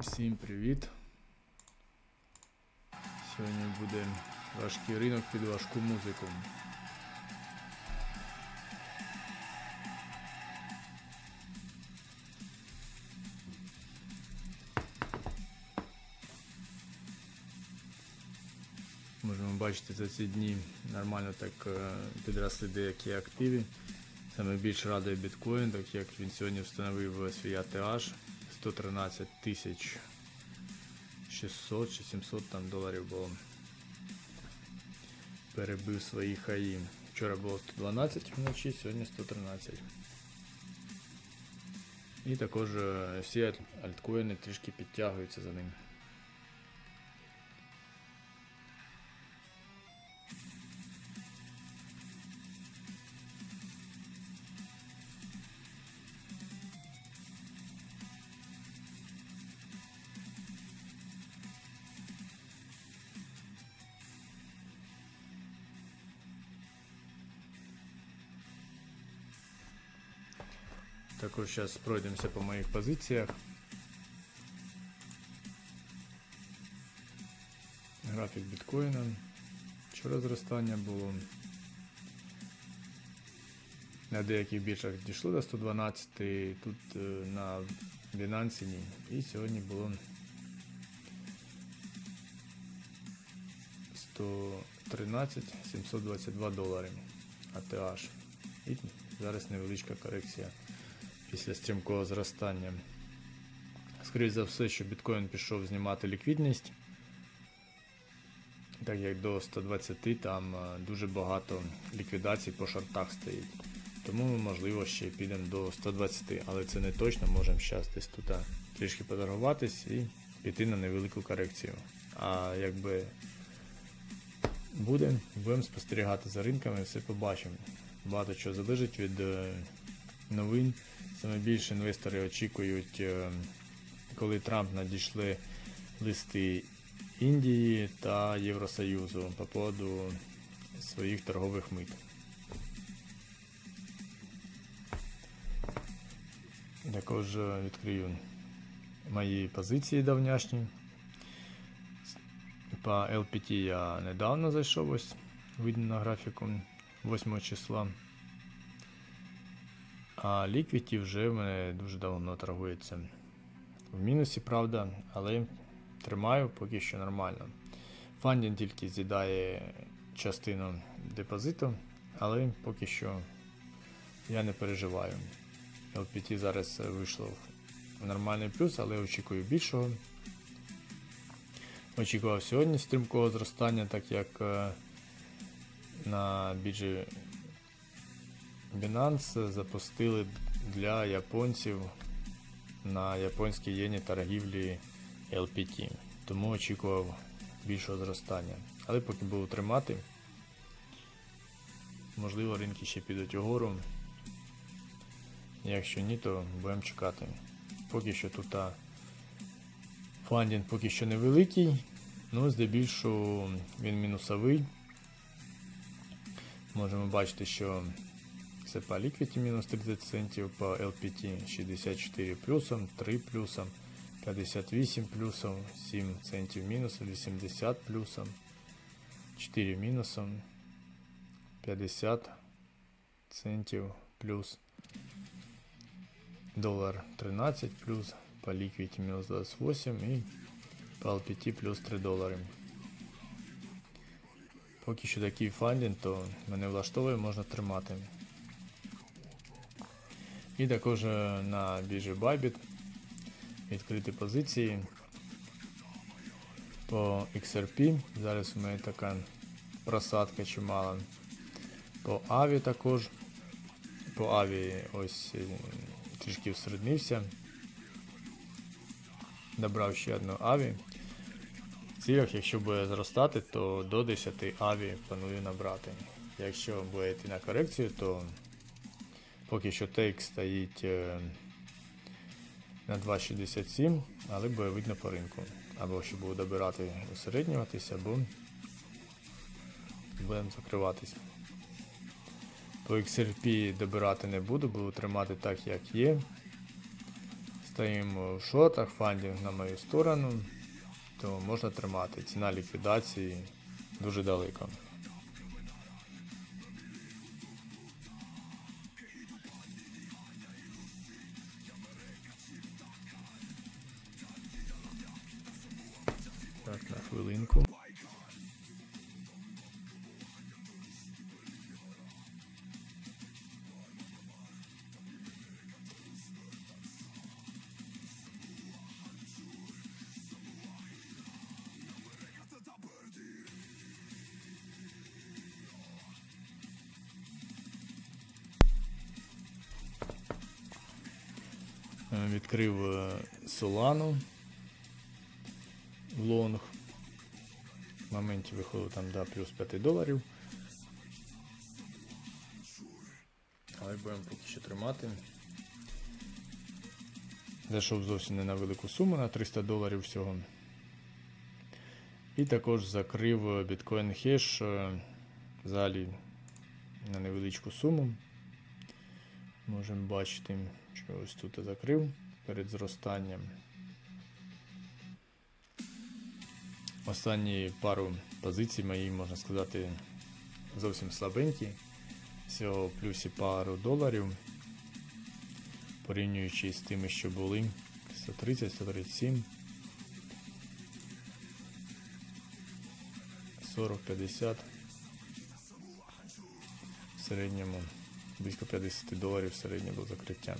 Всім привіт! Сьогодні буде важкий ринок під важку музику. Можемо бачити за ці дні нормально так е, підросли деякі активи. Саме більш радує біткоін, так як він сьогодні встановив свій ATH 113 тисяч 600 чи 700 там доларів було. Перебив свої хаї. Вчора було 112 вночі, сьогодні 113. І також е, всі альткоїни трішки підтягуються за ним. Також зараз пройдемося по моїх позиціях. Графік біткоїна. Вчора зростання було. На деяких біржах дійшло до 112, тут е, на Binance ні. І сьогодні було 113 722 долари ATH. І зараз невеличка корекція після стрімкого зростання. Скоріше за все, що біткоін пішов знімати ліквідність. Так як до 120 там е, дуже багато ліквідацій по шортах стоїть. Тому ми, можливо ще підемо до 120, але це не точно, можемо зараз десь тут трішки поторгуватись і піти на невелику корекцію. А якби буде, будемо спостерігати за ринками, все побачимо. Багато чого залежить від е, новин. Саме більше інвестори очікують, е, коли Трамп надійшли листи Індії та Євросоюзу по поводу своїх торгових мит. Також е, відкрию мої позиції давняшні. По LPT я недавно зайшов, ось видно на графіку 8 числа. А ліквіті вже в мене дуже давно торгується. В мінусі, правда, але тримаю поки що нормально. Фандін тільки з'їдає частину депозиту, але поки що я не переживаю. LPT зараз вийшло в нормальний плюс, але очікую більшого. Очікував сьогодні стрімкого зростання, так як е, на біржі Binance запустили для японців на японській єні торгівлі LPT. Тому очікував більшого зростання. Але поки буду тримати, можливо ринки ще підуть угору. Якщо ні, то будемо чекати. Поки що тут фандінг поки що невеликий, ну здебільшого він мінусовий. Можемо бачити, що це по Liquidity мінус 30 центів, по LPT 64 плюсом, 3 плюсом, 58 плюсом, 7 центів мінусом, 80 плюсом, 4 мінусом, 50 центів плюс, долар 13 плюс, по Liquidity мінус 28 і по LPT плюс 3 долари. Поки що такий фандінг, то мене влаштовує, можна тримати. І також е, на біржі Bybit відкриті позиції по XRP. Зараз у мене така просадка чимала. По Аві також. По Аві ось е, трішки всереднився. Добрав ще одну Аві. В цілях, якщо буде зростати, то до 10 Аві планую набрати. Якщо буде йти на корекцію, то Поки що тейк стоїть е, на 2,67, але буде видно по ринку. Або ще буду добирати усереднюватися, або будемо закриватись. По XRP добирати не буду, буду тримати так, як є. стоїмо в шотах, фандінг на мою сторону, то можна тримати. Ціна ліквідації дуже далеко. Відкрив е, Solano в лонг. В моменті виходив там да, плюс 5 доларів. Але будемо поки що тримати. Зайшов зовсім не на велику суму, на 300 доларів всього. І також закрив Bitcoin Hash е, взагалі на невеличку суму. Можемо бачити, що ось тут я закрив перед зростанням. Останні пару позицій мої, можна сказати, зовсім слабенькі. Всього плюсі пару доларів. Порівнюючи з тими, що були 130, 137, 40, 50. В середньому близько 50 доларів середнє було закриття.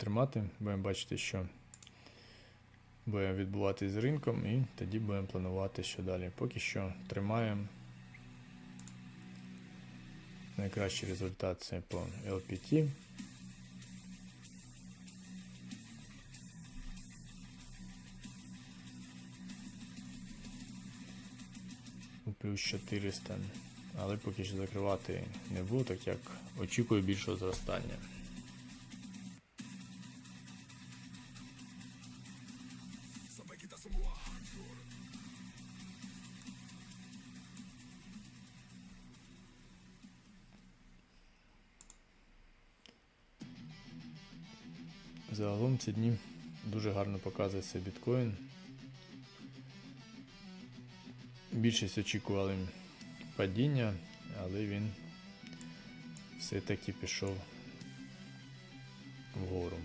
Тримати, будемо бачити, що буде відбуватись з ринком, і тоді будемо планувати, що далі. Поки що тримаємо. Найкращий результат це по LPT. У плюс 400, але поки що закривати не буду, так як очікую більшого зростання. Загалом ці дні дуже гарно показується біткоін. Більшість очікували падіння, але він все-таки пішов вгору.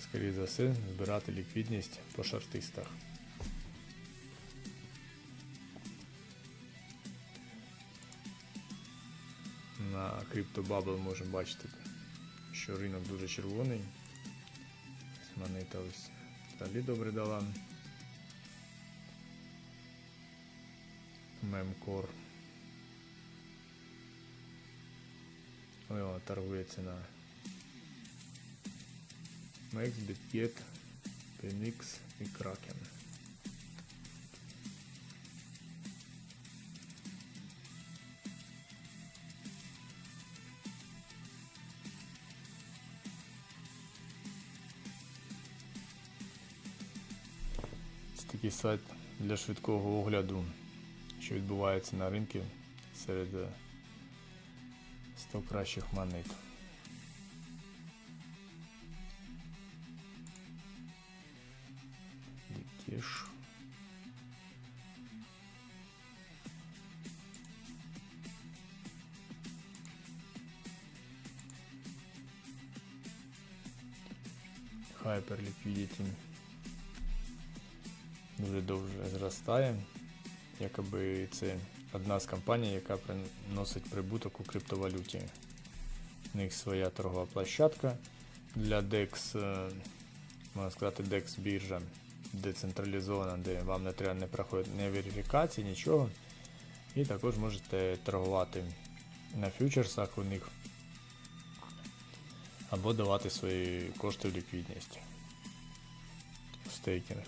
Скоріше за все, збирати ліквідність по шартистах. На CryptoBubble можемо бачити, що ринок дуже червоний. Монета ось взагалі добре дала. Мемкор. О, торгується на Max, BitGet, PNX і Kraken. Такий сайт для швидкого огляду, що відбувається на ринку серед е, 100 кращих монет. Дикіш. Hyper Liquidity дуже довго зростає. Якоби це одна з компаній, яка приносить прибуток у криптовалюті. У них своя торгова площадка для DEX, е, можна сказати, DEX біржа децентралізована, де вам не треба не проходити ні верифікації, нічого. І також можете торгувати на фьючерсах у них або давати свої кошти в ліквідність в стейкінг.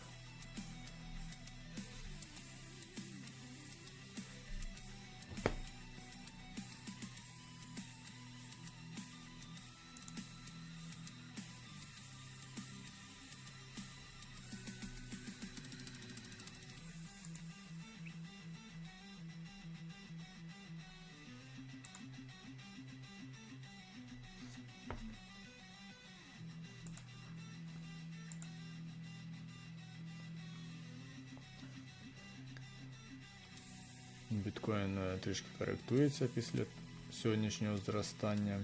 Біткоін е, трішки коректується після сьогоднішнього зростання.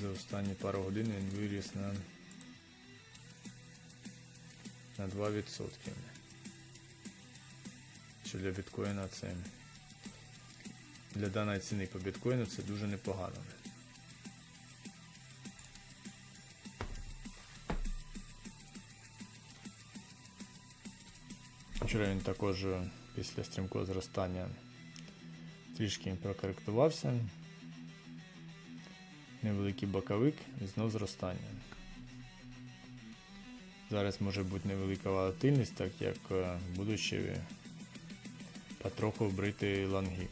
За останні пару годин він виріс на, на 2%. Що для біткоїна це для даної ціни по біткоїну це дуже непогано. Вчора він також після стрімкого зростання трішки прокоректувався. Невеликий боковик і знов зростання. Зараз може бути невелика волатильність, так як в ще потроху вбрити лонги.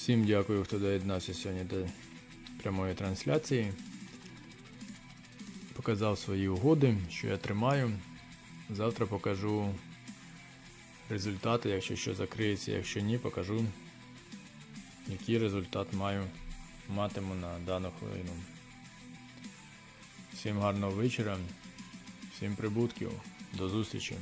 Всім дякую, хто доєднався сьогодні до прямої трансляції. Показав свої угоди, що я тримаю. Завтра покажу результати, якщо що закриється, якщо ні, покажу, який результат маю матиму на дану хвилину. Всім гарного вечора, всім прибутків, до зустрічі!